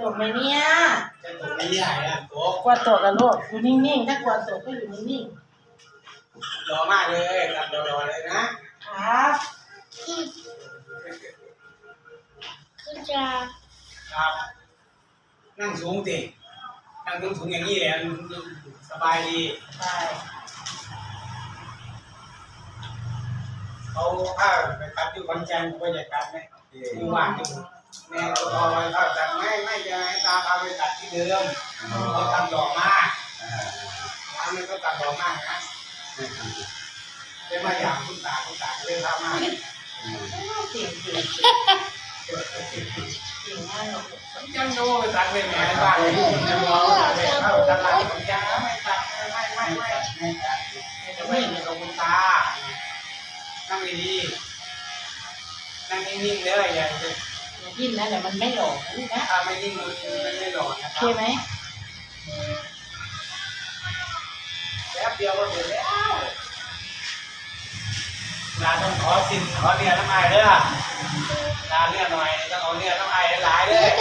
ตกไหมเนี่ยจะตกไม่ใหญ่อะโต๊ะกลัวตกกันลูกอยู่นิ่งๆ ถ้ากลัวตกก็อยู่นิ่งรอมากเลยตัดรอเลยนะๆครับคือจะครับนั่งสูงสินั่งสูงสูงอย่างนี้แหละสบายดีใช่เขาถ้าไปตัดอยู่ขอนแก่นก็จะตัดไหมมือว่างอยู่ แม่ก็พอไปเขาตัดไม่ไม่จะให้ตาพาไปตัดที่เดิมเขาตัดดอกมากร้านนี้ก็ตัดดอกมากนะเป็นมาอย่างคุณตาคุณตาเลยทำมากเก่งเก่งเก่งเก่งมากลูกยังโน้ไปตัดเป็นแม่บ้านเลยยังรอไปเข้าตลาดของยังไม่ตัดไม่ไม่ไม่ไม่ตัดจะไม่เห็นกับคุณตานั่งดีๆนั่งนิ่งๆเลยอย่าจะอ ย่าดิ้นนะเดี๋ยวมันไม่หลอกนะลูกนะถ้าไม่นิ่งมันมันไม่หลอดนะโอคเครับไหมแป๊บเดียวก็เสร็จแล้วลาต้องขอสินขอเรียนน้ำอายเด้อลาเรียนหน่อยต้องเอาเรียนน้ำอายหลายๆเลนี่ย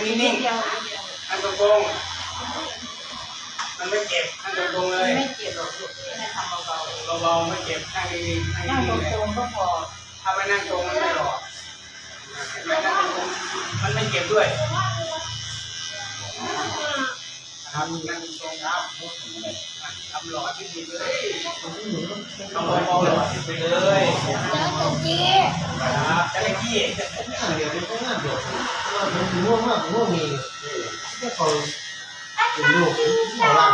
นั่งนิ่งเดียวๆนั่งตรงๆมันไม่เจ็บนั่งตรงๆเลยไม่เจ็บหรอกลูกให้ทำเบาเบาๆไม่เจ็บนั่งนิ่งๆนั่งๆนั่งนิ่งๆเลยตรงๆก็พอถ้าไม่นั่งตรงมันไม่หลอกไม่นั่งตรงมันไม่เจ็บด้วยครับนั่งตรงครับทำหล่อที่สุดเลยทำเบาๆหล่อที่สุดเลยแล้วแต่เจ๊ครับจะได้ขี้เดี๋ยวนี้ก็น่าเดือดว่ามันถึงว่าว่าว่ามีแค่คอยเป็นลูกขอร่าง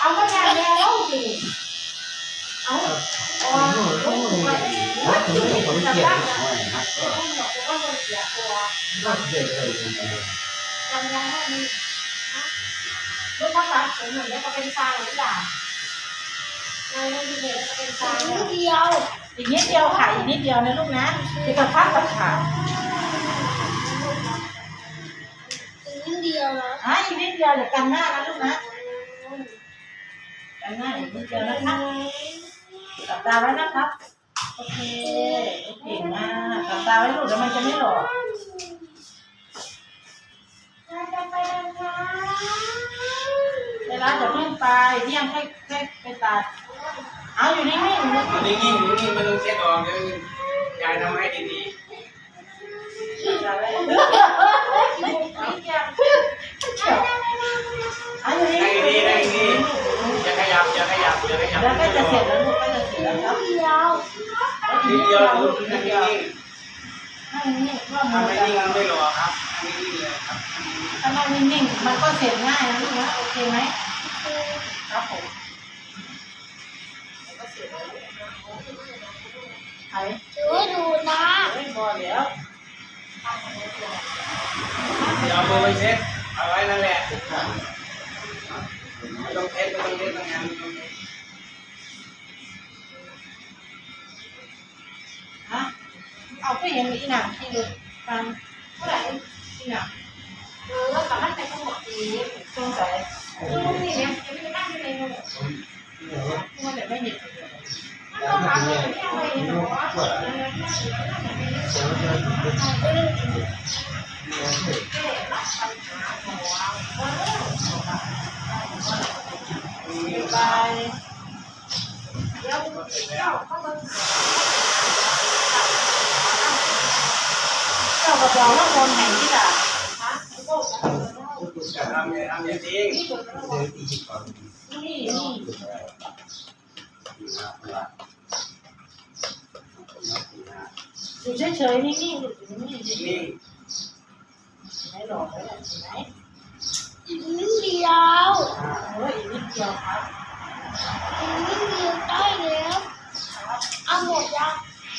เอาก็ได้แล้วสิเอาอ๋อต้องมีว่าถึงไม่ขอเกียรติก็เด็กเลยยังยังไม่มีลูกภาษาเขียนหนึ่งแล้วก็เป็นซางหรือเปล่าในลูกดีเลยก็เป็นซางนิดเดียวอีกนิดเดียวค่ะอีกนิดเดียวนะลูกนะที่กระพักกับขา ยวนะอะอีกนิดเดียวเดี๋ยวกันหน้านะลูกนะกันหน้าอีกนิดเดียวนะคะหลับตาไว้นะครับ โอเคเก่งมากหลับตาไว้ลูกแล้วมันจะไม่หลอกเวลาจะเพิ่งไปเที่ยงให้ให้ไปตัด เอาอยู่นิ่งๆลูกอยู่นิ่งๆอยู่นิ่งๆไม่ต้องเช็ดออกเดี๋ยวยายทำให้ดีเอาอยู่ๆนิ่นั่งงดีๆนั่งดีๆอย่าขยับอย่าขยับอย่าขยับแล้วก็จะเสร็จแล้วลูกก็จะเสร็จแล้วครับนิดเดียวนิดเดียวลูกนั่งนิ่งนั่งนิ่งๆก็ๆมืทำอไม่จะนิ่งมันไม่หล่อครับนั่งนิ่งๆเลยครับถ้านั่งนิ่งๆมันก็เสร็จง่ายนะลูกนะโอเคไหมครับผมก็เสร็จแล้วไอ้ถือว่าดูนะเฮ้ยพอแล้วอย่าเอามือไปเช็ดเอาไว้นั่นแหละไม่ ต้องเช็ดไม่ต้องเช็ดทำงานไม่ต้องเช็ดฮะเอาไปยังอีหนังที่เลยฟังเท่าไหร่อีหนังเออแล้วสามารถไปทั้งหมดดีสงสัยเออนี่เนี่ยยังไม่ได้นั่งอยู่ในนู้นมันเดี๋ยวไม่เห็นแล้วก็เป็นเนี่ยลูกปวดแล้วก็บายเดี๋ยวเดี๋ยวเข้ามาเจ้ากั บเราว่าคนไหนที่ล่ะฮะไอ้พวกนั้นอย่าทำอย่าทำจริงเดินตีก่อนนี่นี่อยู่เฉยๆนิ่งๆอยู่นิ่ งๆนิ่งๆไม่หลอกเลยเห็นไหมอีกนิดเดียวเอออีกนิดเดียวครับอีกนิดเดียวได้แล้วเอาหมดยัง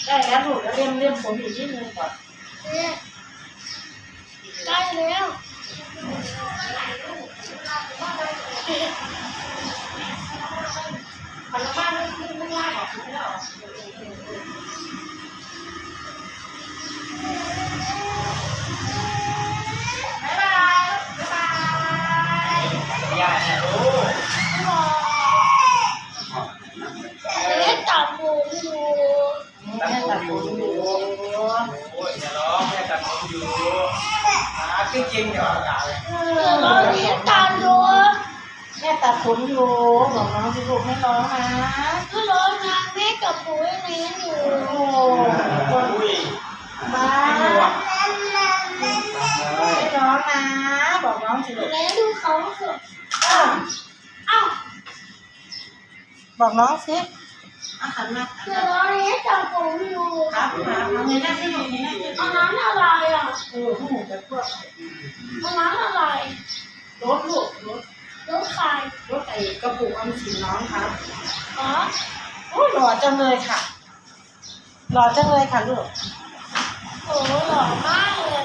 ได้แล้วลูกแล้วเลี่ยมเลี่ยมผมอีกนิดนึงก่อนเนี่ยได้แล้ว อ่าจริงๆเดี๋ยวอยเดี๋ยวเราเลี้ยงตาโดนแม่ตัดผมอยู่บอกน้องสิลูกไม่ร้องนะก็ร้อนนะแม่กับปู่ยังเลี้ยงอยู่โอ้คนอุ้ยบ้าไม่ร้องนะบอกน้องสิลูกแล้วดูเขาเถอะอ้าวอ้าวบอกน้องสิอาหารมาเดี๋ยวเราเลี้ยงตาผมอยู่ครับครับเอาเงินนั่งที่ลูกนี่นั่งที่อันนั้นอะไรอะเออพวกหนูจะพวก อันนั้นอะไรรถลูกรถรถใครรถไอ้กระปุกออมสินน้องครับอ๋อโอ้ยหล่อจังเลยค่ะ หล่อจังเลยค่ะลูกโอ้หล่อมากเลย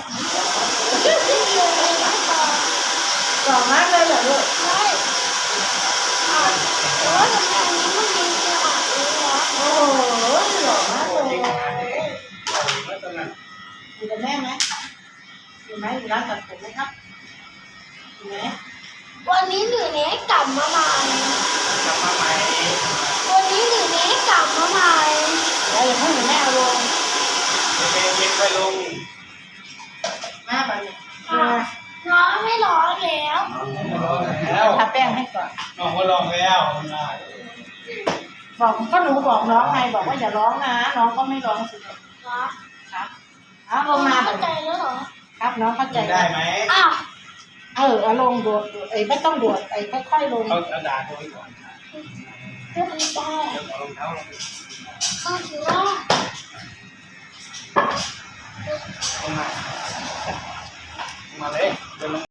ที่เดียวเลยนะตาหล่อมากเลยเหรอลูก ใช่อ้าวแต่ว่าทำไมอันนี้มันมีกระดาษเลยเหรอ โอ้โหหล่อมากเลย จริงขนาดนี้เอาอีกแล้วตอนนั้น อยู่กับแม่ไหม อยู่ไหมอยู่ร้านตัดผมไหมครับอยู่ไหมวันนี้หนูเนี้ยกลับมาใหม่ กลับมาใหม่วันนี้หนูเนี้ยกลับมาใหม่เดี๋ยวอย่าเพิ่งเดี๋ยวแม่เอาลงเย็นเย็นๆไปลงแม่ไปเลยอ้าวน้องไม่ร้อนแล้วแล้วทาแป้งให้ก่อนน้องก็ลองแล้วนะบอกก็หนูบอกน้องไงบอกว่าอย่าร้องนะ น้องก็ไม่ร้องสิเหรอครับเอาลงมาเข้าใจแล้วเหรอ ครับน้องเข้าใจได้ไหมอ้าวเออเอาลงโดดโดดไอ้ไม่ต้องโดดไอ้ค่อยๆลงเขาเอาด่าตัวก่อนเรื่องนี้ได้เดี๋ยวเอารองเท้าลงข้าวถือว่าลงมาลงมาเลยเดินลง